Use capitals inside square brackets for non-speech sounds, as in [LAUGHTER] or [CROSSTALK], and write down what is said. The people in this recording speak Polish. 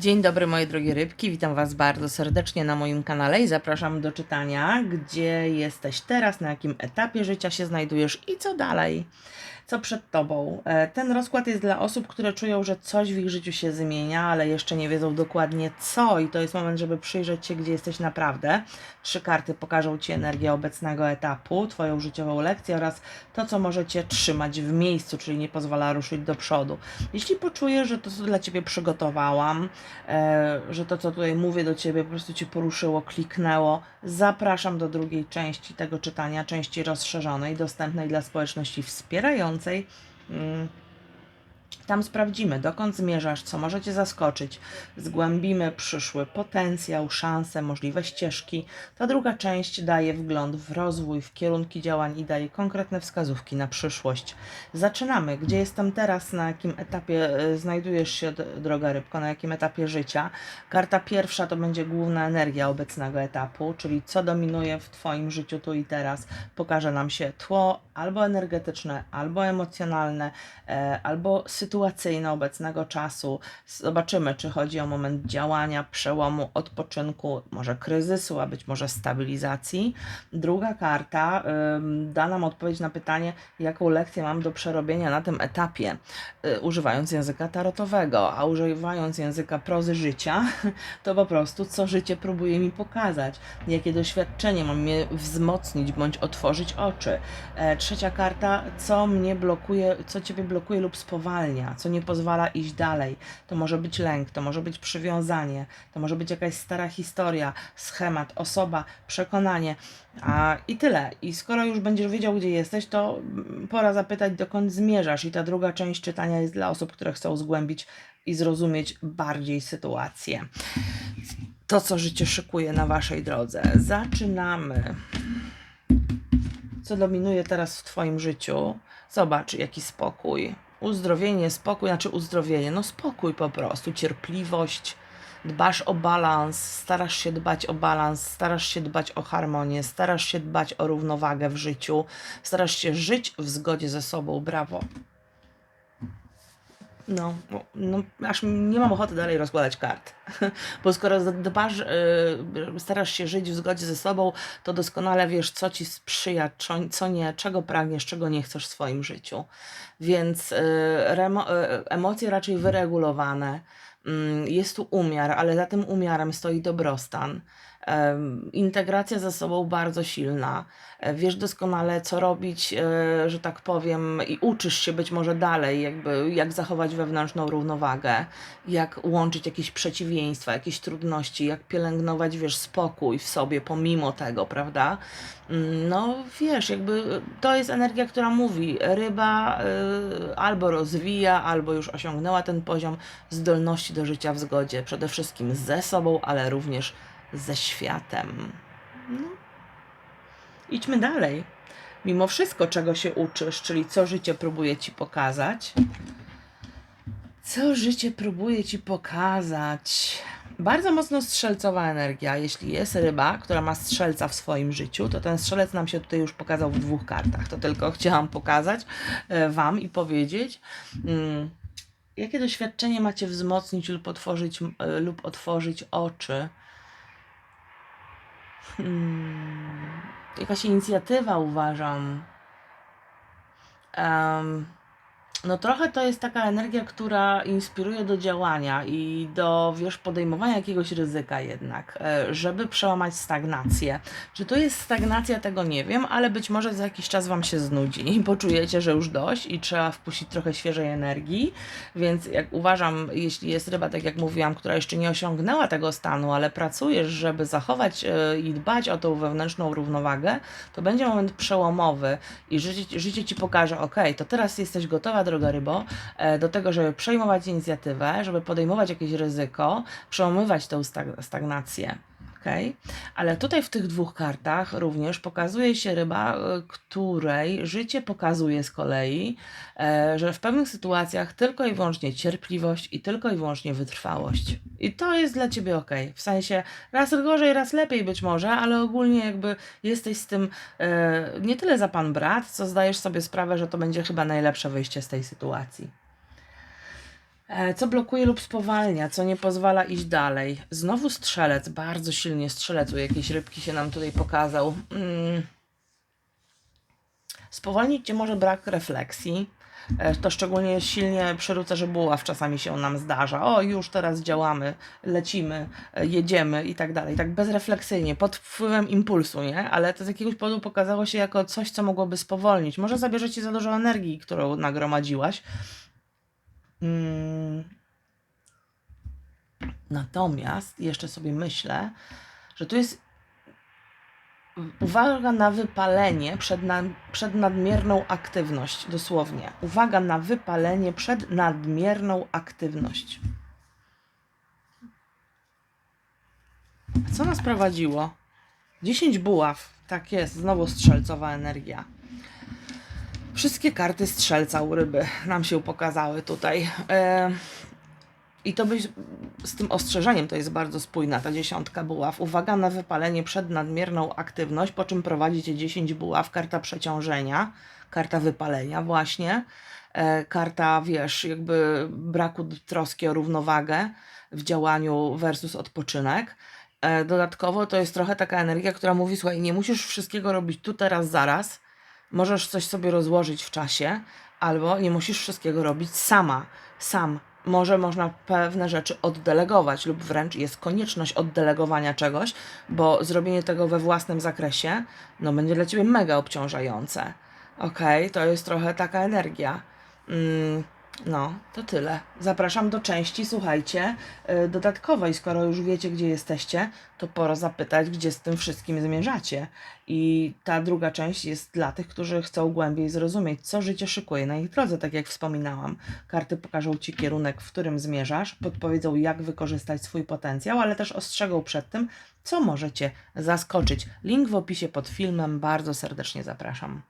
Dzień dobry moje drogie rybki, witam Was bardzo serdecznie na moim kanale i zapraszam do czytania, gdzie jesteś teraz, na jakim etapie życia się znajdujesz i co dalej, co przed Tobą. E, Ten rozkład jest dla osób, które czują, że coś w ich życiu się zmienia, ale jeszcze nie wiedzą dokładnie co i to jest moment, żeby przyjrzeć się, gdzie jesteś naprawdę. Trzy karty pokażą Ci energię obecnego etapu, Twoją życiową lekcję oraz to, co możecie trzymać w miejscu, czyli nie pozwala ruszyć do przodu. Jeśli poczujesz, że to, co dla Ciebie przygotowałam, e, że to, co tutaj mówię do Ciebie, po prostu Cię poruszyło, kliknęło, zapraszam do drugiej części tego czytania, części rozszerzonej, dostępnej dla społeczności wspierającej. Mm, Tam sprawdzimy, dokąd zmierzasz, co może Cię zaskoczyć. Zgłębimy przyszły potencjał, szanse, możliwe ścieżki. Ta druga część daje wgląd w rozwój, w kierunki działań i daje konkretne wskazówki na przyszłość. Zaczynamy. Gdzie jestem teraz, na jakim etapie e, znajdujesz się, droga rybko, na jakim etapie życia? Karta pierwsza to będzie główna energia obecnego etapu, czyli co dominuje w Twoim życiu tu i teraz. Pokaże nam się tło albo energetyczne, albo emocjonalne, e, albo sytuacyjne obecnego czasu. Zobaczymy, czy chodzi o moment działania, przełomu, odpoczynku, może kryzysu, a być może stabilizacji. Druga karta ym, da nam odpowiedź na pytanie, jaką lekcję mam do przerobienia na tym etapie, y, używając języka tarotowego, a używając języka prozy życia, [LAUGHS] to po prostu co życie próbuje mi pokazać, jakie doświadczenie mam mnie wzmocnić bądź otworzyć oczy. E, trzecia karta, co mnie blokuje, co ciebie blokuje lub spowalnia, co nie pozwala iść dalej. To może być lęk, to może być przywiązanie, to może być jakaś stara historia, schemat, osoba, przekonanie. A i tyle. I skoro już będziesz wiedział, gdzie jesteś, to mm, pora zapytać, dokąd zmierzasz. I ta druga część czytania jest dla osób, które chcą zgłębić i zrozumieć bardziej sytuację. To, co życie szykuje na waszej drodze. Zaczynamy co dominuje teraz w Twoim życiu. Zobacz, jaki spokój. Uzdrowienie, spokój, znaczy uzdrowienie, no spokój po prostu, cierpliwość. Dbasz o balans, starasz się dbać o balans, starasz się dbać o harmonię, starasz się dbać o równowagę w życiu, starasz się żyć w zgodzie ze sobą. Brawo. No, no, no, aż nie mam ochoty dalej rozkładać kart. [LAUGHS] Bo skoro dbasz, yy, starasz się żyć w zgodzie ze sobą, to doskonale wiesz, co ci sprzyja, co, nie, czego pragniesz, czego nie chcesz w swoim życiu. Więc remo, yy, emocje raczej wyregulowane. Mm, Jest tu umiar, ale za tym umiarem stoi dobrostan. Integracja ze sobą bardzo silna. E, Wiesz doskonale, co robić, e, że tak powiem, i uczysz się być może dalej, jakby jak zachować wewnętrzną równowagę, jak łączyć jakieś przeciwieństwa, jakieś trudności, jak pielęgnować, wiesz, spokój w sobie pomimo tego, prawda? Mm, No, wiesz, jakby to jest energia, która mówi, ryba albo rozwija, albo już osiągnęła ten poziom zdolności do życia w zgodzie, przede wszystkim ze sobą, ale również ze światem. No. Idźmy dalej. Mimo wszystko, czego się uczysz, czyli co życie próbuje ci pokazać. Co życie próbuje ci pokazać? Bardzo mocno strzelcowa energia. Jeśli jest ryba, która ma strzelca w swoim życiu, to ten strzelec nam się tutaj już pokazał w dwóch kartach. To tylko chciałam pokazać e, Wam i powiedzieć. Mm, Jakie doświadczenie macie wzmocnić lub otworzyć, e, lub otworzyć oczy? Hmm, jakaś inicjatywa uważam. Em, no trochę to jest taka energia, która inspiruje do działania i do, wiesz, podejmowania jakiegoś ryzyka jednak, e, żeby przełamać stagnację. Czy to jest stagnacja, tego nie wiem, ale być może za jakiś czas Wam się znudzi i poczujecie, że już dość i trzeba wpuścić trochę świeżej energii, więc jak uważam, jeśli jest ryba, tak jak mówiłam, która jeszcze nie osiągnęła tego stanu, ale pracujesz, żeby zachować e, i dbać o tą wewnętrzną równowagę, to będzie moment przełomowy i życie, życie Ci pokaże, ok, to teraz jesteś gotowa, droga rybo, e, do tego, żeby przejmować inicjatywę, żeby podejmować jakieś ryzyko, przełamywać stag- stagnację. Okay? Ale tutaj w tych dwóch kartach również pokazuje się ryba, e, której życie pokazuje z kolei, e, że w pewnych sytuacjach tylko i wyłącznie cierpliwość i tylko i wyłącznie wytrwałość. I to jest dla ciebie ok. W sensie raz gorzej, raz lepiej być może, ale ogólnie jakby jesteś z tym e, nie tyle za pan brat, co zdajesz sobie sprawę, że to będzie chyba najlepsze wyjście z tej sytuacji. E, Co blokuje lub spowalnia, co nie pozwala iść dalej? Znowu strzelec, bardzo silnie strzelec, u jakiejś rybki się nam tutaj pokazał. Mm. Spowolnić cię może brak refleksji. E, To szczególnie silnie przy rycerzu buław czasami się nam zdarza. O, już teraz działamy, lecimy, e, jedziemy i tak dalej. Tak bezrefleksyjnie, pod wpływem impulsu, nie? Ale to z jakiegoś powodu pokazało się jako coś, co mogłoby spowolnić. Może zabierze ci za dużo energii, którą nagromadziłaś. Mm. Natomiast jeszcze sobie myślę, że tu jest uwaga na wypalenie przed, na, przed nadmierną aktywność, dosłownie. Uwaga na wypalenie przed nadmierną aktywność. A co nas prowadziło? 10 buław. Tak jest, znowu strzelcowa energia. Wszystkie karty strzelca u ryby nam się pokazały tutaj. I to byś z tym ostrzeżeniem to jest bardzo spójna ta dziesiątka buław. Uwaga na wypalenie przed nadmierną aktywność, po czym prowadzicie 10 buław, karta przeciążenia, karta wypalenia właśnie, e, karta wiesz, jakby braku troski o równowagę w działaniu versus odpoczynek. E, Dodatkowo to jest trochę taka energia, która mówi, słuchaj, nie musisz wszystkiego robić tu, teraz, zaraz. Możesz coś sobie rozłożyć w czasie, albo nie musisz wszystkiego robić sama, sam. Może można pewne rzeczy oddelegować, lub wręcz jest konieczność oddelegowania czegoś, bo zrobienie tego we własnym zakresie no, będzie dla ciebie mega obciążające. Okej, to jest trochę taka energia. Mm, no, to tyle. Zapraszam do części, słuchajcie, yy, dodatkowej. Skoro już wiecie, gdzie jesteście, to pora zapytać, gdzie z tym wszystkim zmierzacie. I ta druga część jest dla tych, którzy chcą głębiej zrozumieć, co życie szykuje na ich drodze, tak jak wspominałam. Karty pokażą Ci kierunek, w którym zmierzasz, podpowiedzą, jak wykorzystać swój potencjał, ale też ostrzegą przed tym, co możecie zaskoczyć. Link w opisie pod filmem. Bardzo serdecznie zapraszam.